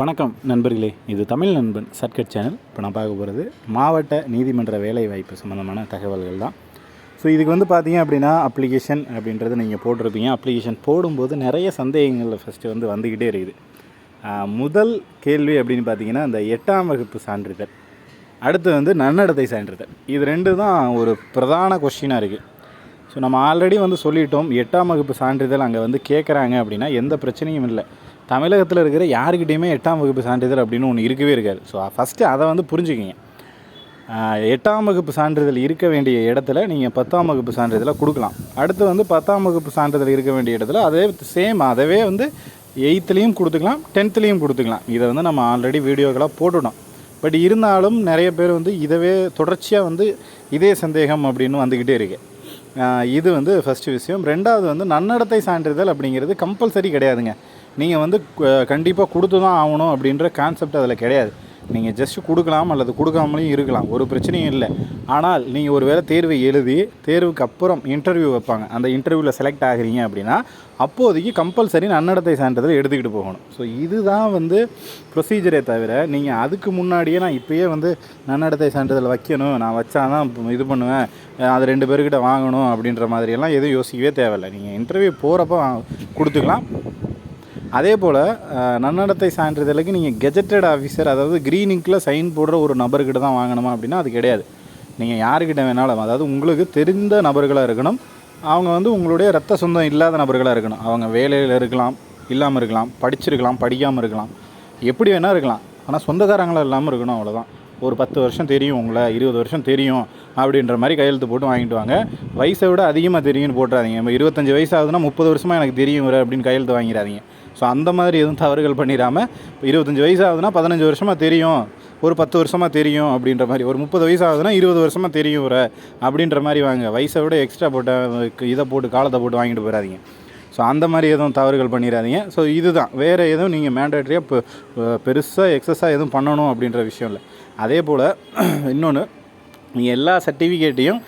வணக்கம் நண்பர்களே. இது தமிழ் நண்பன் சர்க்கட் சேனல். இப்போ நான் பார்க்க போகிறது மாவட்ட நீதிமன்ற வேலைவாய்ப்பு சம்மந்தமான தகவல்கள் தான். ஸோ இதுக்கு வந்து பார்த்தீங்க அப்படின்னா அப்ளிகேஷன் அப்படின்றது நீங்கள் போட்டிருப்பீங்க. அப்ளிகேஷன் போடும்போது நிறைய சந்தேகங்கள் ஃபஸ்ட்டு வந்து வந்துக்கிட்டே இருக்குது. முதல் கேள்வி அப்படின்னு பார்த்தீங்கன்னா இந்த எட்டாம் வகுப்பு சான்றிதழ். அடுத்து வந்து நன்னடத்தை சான்றிதழ். இது ரெண்டு தான் ஒரு பிரதான கொஷினாக இருக்குது ஸோ நம்ம ஆல்ரெடி வந்து சொல்லிட்டோம் எட்டாம் வகுப்பு சான்றிதழ் அங்கே வந்து கேட்குறாங்க அப்படின்னா எந்த பிரச்சனையும் இல்லை. தமிழகத்தில் இருக்கிற யாருக்கிட்டேயுமே எட்டாம் வகுப்பு சான்றிதழ் அப்படின்னு ஒன்று இருக்கவே இருக்காது. ஸோ ஃபஸ்ட்டு அதை வந்து புரிஞ்சுக்கிங்க. எட்டாம் வகுப்பு சான்றிதழ் இருக்க வேண்டிய இடத்துல நீங்கள் பத்தாம் வகுப்பு சான்றிதழை கொடுக்கலாம். அடுத்து வந்து பத்தாம் வகுப்பு சான்றிதழ் இருக்க வேண்டிய இடத்துல அதே சேம் அதவே வந்து எயித்துலேயும் கொடுத்துக்கலாம் டென்த்துலேயும் கொடுத்துக்கலாம். இதை வந்து நம்ம ஆல்ரெடி வீடியோக்களாக போட்டுட்டோம். பட் இருந்தாலும் நிறைய பேர் வந்து இதவே தொடர்ச்சியாக வந்து இதே சந்தேகம் அப்படின்னு வந்துக்கிட்டே இருக்கு. இது வந்து ஃபஸ்ட்டு விஷயம். ரெண்டாவது வந்து நன்னடத்தை சான்றிதழ் அப்படிங்கிறது கம்பல்சரி கிடையாதுங்க. நீங்கள் வந்து கண்டிப்பாக கொடுத்து தான் ஆகணும் அப்படின்ற கான்செப்ட் அதில் கிடையாது. நீங்கள் ஜஸ்ட் கொடுக்கலாம் அல்லது கொடுக்காமலையும் இருக்கலாம். ஒரு பிரச்சனையும் இல்லை. ஆனால் நீங்கள் ஒரு வேளை தேர்வை எழுதி தேர்வுக்கு அப்புறம் இன்டர்வியூ வைப்பாங்க. அந்த இன்டர்வியூவில் செலக்ட் ஆகுறீங்க அப்படின்னா அப்போதைக்கு கம்பல்சரி நன்னடத்தை சான்றிதழ் எடுத்துக்கிட்டு போகணும். ஸோ இதுதான் வந்து ப்ரொசீஜரே தவிர நீங்கள் அதுக்கு முன்னாடியே நான் இப்போயே வந்து நன்னடத்தை சான்றிதழ் வைக்கணும். நான் வச்சாதான் தான் இது பண்ணுவேன். அது ரெண்டு பேர்கிட்ட வாங்கணும் அப்படின்ற மாதிரியெல்லாம் எதுவும் யோசிக்கவே தேவையில்லை. நீங்கள் இன்டர்வியூ போகிறப்ப கொடுத்துக்கலாம். அதே போல் நன்னடத்தை சான்றிதழுக்கு நீங்கள் கெஜெட்டட் ஆஃபீஸர் அதாவது க்ரீன் இங்கில் சைன் போடுற ஒரு நபர்கிட்ட தான் வாங்கணுமா அப்படின்னா அது கிடையாது. நீங்கள் யாருக்கிட்ட வேணாலும் அதாவது உங்களுக்கு தெரிந்த நபர்களாக இருக்கணும். அவங்க வந்து உங்களுடைய ரத்த சொந்தம் இல்லாத நபர்களாக இருக்கணும். அவங்க வேலையில் இருக்கலாம் இல்லாமல் இருக்கலாம் படிச்சிருக்கலாம் படிக்காமல் இருக்கலாம். எப்படி வேணால் இருக்கலாம். ஆனால் சொந்தக்காரங்களாக இல்லாமல் இருக்கணும் அவ்வளோதான் ஒரு பத்து வருஷம் தெரியும் உங்களை இருபது வருஷம் தெரியும் அப்படின்ற மாதிரி கையெழுத்து போட்டு வாங்கிட்டு வாங்க. வயசை விட அதிகமாக தெரியும்னு போட்டுறாதீங்க. இப்போ இருபத்தஞ்சி வயசு ஆகுதுன்னா முப்பது வருஷமாக எனக்கு தெரியும் இவரு அப்படின்னு கையெழுத்து வாங்கிடாதீங்க. ஸோ அந்த மாதிரி எதுவும் தவறுகள் பண்ணிடாமல் இப்போ இருபத்தஞ்சி வயசு ஆகுதுன்னா பதினஞ்சு வருஷமாக தெரியும். ஒரு பத்து வருஷமாக தெரியும் அப்படின்ற மாதிரி ஒரு முப்பது வயசு ஆகுதுன்னா இருபது வருஷமாக தெரியும் இவரை அப்படின்ற மாதிரி வாங்க. வயசை விட எக்ஸ்ட்ரா போட்ட இதை போட்டு காலத்தை போட்டு வாங்கிட்டு போயிடாதீங்க. ஸோ அந்த மாதிரி எதுவும் தவறுகள் பண்ணிடாதீங்க. ஸோ இதுதான். வேறு எதுவும் நீங்கள் மேண்டேட்டரியாக இப்போ பெருசாக எக்ஸஸாக எதுவும் பண்ணணும் அப்படின்ற விஷயம் இல்லை. அதே போல் இன்னொன்று நீங்கள் எல்லா சர்டிஃபிகேட்டையும்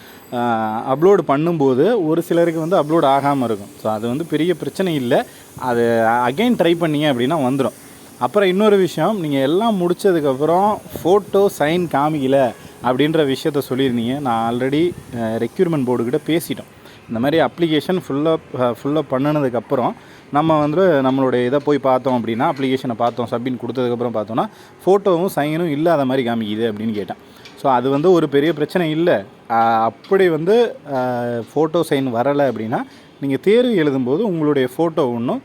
அப்லோடு பண்ணும்போது ஒரு சிலருக்கு வந்து அப்லோடு ஆகாமல் இருக்கும். ஸோ அது வந்து பெரிய பிரச்சனை இல்லை. அது அகைன் ட்ரை பண்ணீங்க அப்படின்னா வந்துடும் அப்புறம் இன்னொரு விஷயம் நீங்கள் எல்லாம் முடித்ததுக்கப்புறம் ஃபோட்டோ சைன் காமிக்கல அப்படின்ற விஷயத்த சொல்லியிருந்தீங்க. நான் ஆல்ரெடி ரெக்யூர்மெண்ட் போர்டுக்கிட்ட பேசிட்டோம். இந்த மாதிரி அப்ளிகேஷன் ஃபுல்லாக ஃபுல்லாக பண்ணினதுக்கப்புறம் நம்ம வந்து நம்மளுடைய இதை போய் பார்த்தோம் அப்படின்னா அப்ளிகேஷனை பார்த்தோம் சப்மிட் கொடுத்ததுக்கப்புறம் பார்த்தோன்னா ஃபோட்டோவும் சைனும் இல்லாத மாதிரி காமிக்குது அப்படின்னு கேட்டேன். ஸோ அது வந்து ஒரு பெரிய பிரச்சனை இல்லை. அப்படி வந்து ஃபோட்டோ சைன் வரலை அப்படின்னா நீங்கள் தேர்வு எழுதும்போது உங்களுடைய ஃபோட்டோ ஒன்றும்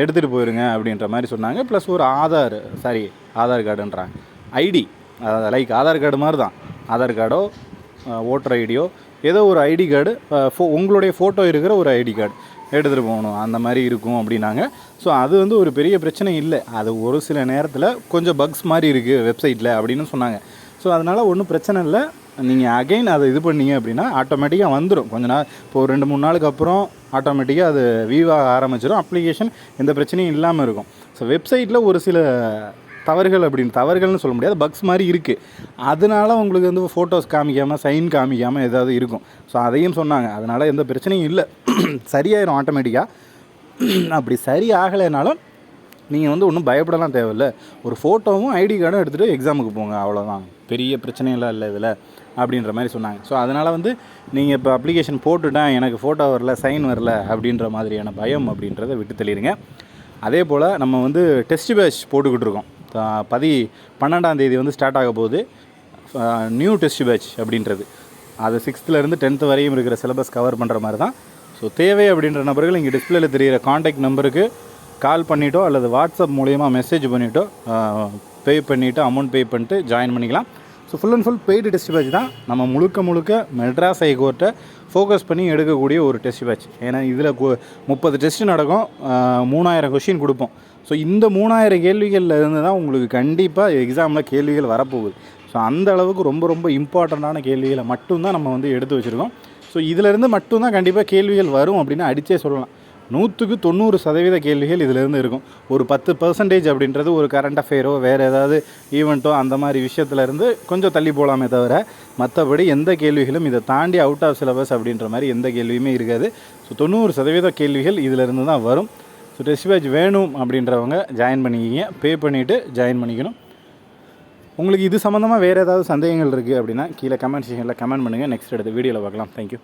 எடுத்துகிட்டு போயிருங்க அப்படின்ற மாதிரி சொன்னாங்க. ப்ளஸ் ஒரு ஆதார் சாரி ஆதார் கார்டுன்றாங்க ஐடி லைக் ஆதார் கார்டு மாதிரி தான். ஆதார் கார்டோ ஓட்டர் ஐடியோ ஏதோ ஒரு ஐடி கார்டு ஃபோ உங்களுடைய ஃபோட்டோ இருக்கிற ஒரு ஐடி கார்டு எடுத்துகிட்டு போகணும். அந்த மாதிரி இருக்கும் அப்படின்னாங்க. ஸோ அது வந்து ஒரு பெரிய பிரச்சனை இல்லை. அது ஒரு சில நேரத்தில் கொஞ்சம் பக்ஸ் மாதிரி இருக்குது வெப்சைட்டில் அப்படின்னு சொன்னாங்க. ஸோ அதனால் ஒன்றும் பிரச்சனை இல்லை. நீங்கள் அகைன் அதை இது பண்ணீங்க அப்படின்னா ஆட்டோமேட்டிக்காக வந்துடும் கொஞ்ச நாள் இப்போ ஒரு ரெண்டு மூணு நாளுக்கு அப்புறம் ஆட்டோமேட்டிக்காக அது வியூவாக ஆரம்பிச்சிடும் அப்ளிகேஷன் எந்த பிரச்சனையும் இல்லாமல் இருக்கும். ஸோ வெப்சைட்டில் ஒரு சில தவறுகள் அப்படின்னு தவறுகள்னு சொல்ல முடியாது பக்ஸ் மாதிரி இருக்குது அதனால உங்களுக்கு வந்து ஃபோட்டோஸ் காமிக்காமல் சைன் காமிக்காமல் ஏதாவது இருக்கும். ஸோ அதையும் சொன்னாங்க. அதனால் எந்த பிரச்சனையும் இல்லை. சரியாயிரும் ஆட்டோமேட்டிக்காக அப்படி சரி ஆகலைனாலும் நீங்கள் வந்து ஒன்றும் பயப்படலாம் தேவையில்ல. ஒரு ஃபோட்டோவும் ஐடி கார்டும் எடுத்துகிட்டு எக்ஸாமுக்கு போங்க அவ்வளோதான் பெரிய பிரச்சனையெல்லாம் இல்லை இதில் அப்படின்ற மாதிரி சொன்னாங்க. ஸோ அதனால் வந்து நீங்கள் இப்போ அப்ளிகேஷன் போட்டுட்டேன் எனக்கு ஃபோட்டோ வரல சைன் வரல அப்படின்ற மாதிரியான பயம் அப்படின்றத விட்டு தள்ளிடுங்க அதே போல் நம்ம வந்து டெஸ்ட் பேட்ச் போட்டுக்கிட்டு இருக்கோம். பதி பன்னெண்டாம் தேதி வந்து ஸ்டார்ட் ஆக போகுது. நியூ டெஸ்ட் பேட்ச் அப்படின்றது. அது சிக்ஸ்த்துலேருந்து டென்த்து வரையும் இருக்கிற சிலபஸ் கவர் பண்ணுற மாதிரி தான். ஸோ தேவை அப்படின்ற நபர்கள் இங்கே டிஸ்பிளேல தெரிகிற காண்டாக்ட் நம்பருக்கு கால் பண்ணிட்டோ அல்லது வாட்ஸ்அப் மூலயமா மெசேஜ் பண்ணிட்டோ பே பண்ணிவிட்டு அமௌண்ட் பே பண்ணிட்டு ஜாயின் பண்ணிக்கலாம். So full and full paid test batch தான். நம்ம முழுக்க முழுக்க மெட்ராஸ் ஹைகோர்ட்டை ஃபோக்கஸ் பண்ணி எடுக்கக்கூடிய ஒரு டெஸ்ட் பேட்ச் ஏன்னா இதில் முப்பது டெஸ்ட் நடக்கும். மூணாயிரம் கொஷின் கொடுப்போம். ஸோ இந்த மூணாயிரம் கேள்விகளில் இருந்து தான் உங்களுக்கு கண்டிப்பாக எக்ஸாமில் கேள்விகள் வரப்போகுது. ஸோ அந்த அளவுக்கு ரொம்ப ரொம்ப இம்பார்ட்டண்ட்டான கேள்விகளை மட்டும்தான் நம்ம வந்து எடுத்து வச்சுருக்கோம். ஸோ இதிலேருந்து மட்டும்தான் கண்டிப்பாக கேள்விகள் வரும் அப்படின்னு அடித்தே சொல்லலாம். நூற்றுக்கு தொண்ணூறு சதவீத கேள்விகள் இதிலேருந்து இருக்கும். ஒரு பத்து பர்சன்டேஜ் அப்படின்றது ஒரு கரண்ட் அஃபேரோ வேறு ஏதாவது ஈவெண்ட்டோ அந்த மாதிரி விஷயத்துலேருந்து கொஞ்சம் தள்ளி போகலாமே தவிர மற்றபடி எந்த கேள்விகளும் இதை தாண்டி அவுட் ஆஃப் சிலபஸ் அப்படின்ற மாதிரி எந்த கேள்வியுமே இருக்காது. ஸோ தொண்ணூறு சதவீத கேள்விகள் இதிலேருந்து தான் வரும். ஸோ டெஸ்ட் பேட்ச் வேணும் அப்படின்றவங்க ஜாயின் பண்ணிக்கிங்க. பே பண்ணிவிட்டு ஜாயின் பண்ணிக்கணும். உங்களுக்கு இது சம்மந்தமாக வேறு ஏதாவது சந்தேகங்கள் இருக்குது அப்படின்னா கீழே கமெண்ட் செக்ஷனில் கமெண்ட் பண்ணுங்கள் நெக்ஸ்ட் எடுத்து வீடியோவில் பார்க்கலாம். தேங்க்யூ